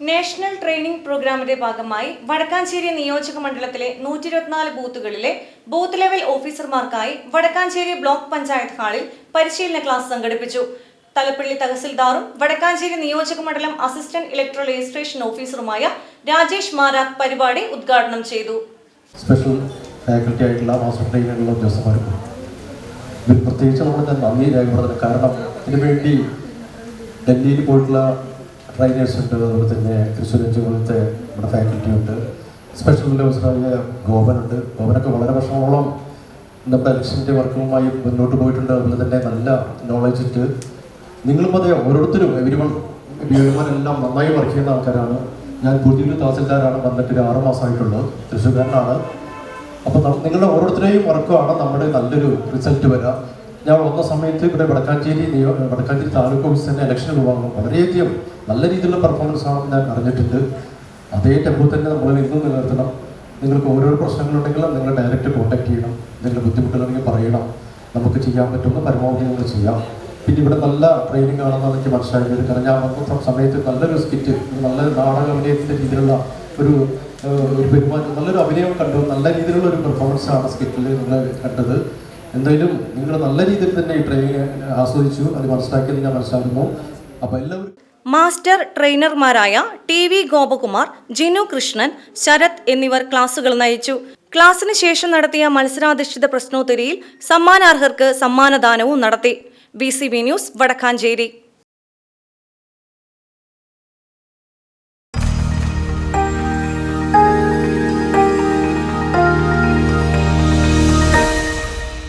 National training പ്രോഗ്രാമിന്റെ ഭാഗമായി വടക്കാഞ്ചേരി നിയോജക മണ്ഡലത്തിലെ നൂറ്റി ഇരുപത്തിനാല് ബൂത്തുകളിലെ ബൂത്ത് ലെവൽ ഓഫീസർമാർക്കായി വടക്കാഞ്ചേരി ബ്ലോക്ക് പഞ്ചായത്ത് ഹാളിൽ പരിശീലന ക്ലാസ് സംഘടിപ്പിച്ചു. തലപ്പള്ളി തഹസിൽദാറും വടക്കാഞ്ചേരി നിയോജക മണ്ഡലം അസിസ്റ്റന്റ് ഇലക്ട്രൽ രജിസ്ട്രേഷൻ ഓഫീസറുമായ രാജേഷ് മാരാത്ത് പരിപാടി ഉദ്ഘാടനം ചെയ്തു. സ്പെഷ്യൽ ആയിട്ടുള്ള പ്രത്യേകിച്ച് നമ്മൾ നന്ദി കാരണം ഇതിനുവേണ്ടി ഡൽഹിയിൽ പോയിട്ടുള്ള ട്രെയിനേഴ്സ് ഉണ്ട് അതുപോലെ തന്നെ അഞ്ച് പോലത്തെ നമ്മുടെ ഫാക്കൽറ്റി ഉണ്ട്. സ്പെഷ്യൽ ഉദ്യോഗസ്ഥരായ ഗോപനുണ്ട് ഗോപനൊക്കെ വളരെ വർഷങ്ങളോളം നമ്മുടെ ഇലക്ഷന്റെ വർക്കുമായി മുന്നോട്ട് പോയിട്ടുണ്ട്. അതുപോലെ തന്നെ നല്ല നോളജ് ഉണ്ട്. നിങ്ങളും അതേ ഓരോരുത്തരും എവരി വൺ എല്ലാം നന്നായി വർക്ക് ചെയ്യുന്ന ആൾക്കാരാണ്. ഞാൻ പുതിയൊരു തഹസിൽദാരാണ് വന്നിട്ട് ഒരു ആറ് മാസമായിട്ടുള്ളത് തൃശ്ശൂർക്കാരനാണ് അപ്പോൾ നിങ്ങളുടെ ഓരോരുത്തരെയും വർക്കുമാണ് നമ്മുടെ നല്ലൊരു റിസൾട്ട് വരിക. ഞാൻ വന്ന സമയത്ത് ഇവിടെ വടക്കാഞ്ചേരി വടക്കാഞ്ചേരി താലൂക്ക് ഓഫീസ് തന്നെ ഇലക്ഷൻ വിഭാഗം വളരെയധികം നല്ല രീതിയിലുള്ള പെർഫോമൻസ് ആണെന്ന് ഞാൻ അറിഞ്ഞിട്ടുണ്ട്. അതേ ടെമ്പോ തന്നെ നമ്മൾ ഇന്നും നിലനിർത്തണം. നിങ്ങൾക്ക് ഓരോ പ്രശ്നങ്ങളുണ്ടെങ്കിലും നിങ്ങൾ ഡയറക്റ്റ് കോൺടാക്ട് ചെയ്യണം. നിങ്ങളുടെ ബുദ്ധിമുട്ടുകളാണെങ്കിൽ പറയണം. നമുക്ക് ചെയ്യാൻ പറ്റുന്ന പരമാവധി നിങ്ങൾ ചെയ്യാം. പിന്നെ ഇവിടെ നല്ല ട്രെയിനിങ് ആണെന്നാണ് എനിക്ക് മനസ്സിലായത്. കാരണം ഞാൻ വന്ന സമയത്ത് നല്ലൊരു സ്കിറ്റ് നല്ല നാടക അഭിനയത്തിന്റെ രീതിയിലുള്ള ഒരു പെരുമാറ്റം നല്ലൊരു അഭിനയം കണ്ടു. നല്ല രീതിയിലുള്ള ഒരു പെർഫോമൻസ് ആണ് സ്കിറ്റിൽ നിങ്ങൾ കണ്ടത്. എന്തായാലും നിങ്ങൾ നല്ല രീതിയിൽ തന്നെ ഈ ട്രെയിനിങ് ആസ്വദിച്ചു അത് മനസ്സിലാക്കിയത് ഞാൻ മനസ്സിലാക്കുന്നു. അപ്പോൾ എല്ലാവരും മാസ്റ്റർ ട്രെയിനർമാരായ ടി വി ഗോപകുമാർ ജിനു കൃഷ്ണൻ ശരത് എന്നിവർ ക്ലാസുകൾ നയിച്ചു. ക്ലാസ്സിന് ശേഷം നടത്തിയ മത്സരാധിഷ്ഠിത പ്രശ്നോത്തരിയിൽ സമ്മാനാർഹർക്ക് സമ്മാനദാനവും നടത്തി. B news Vadakkanchery.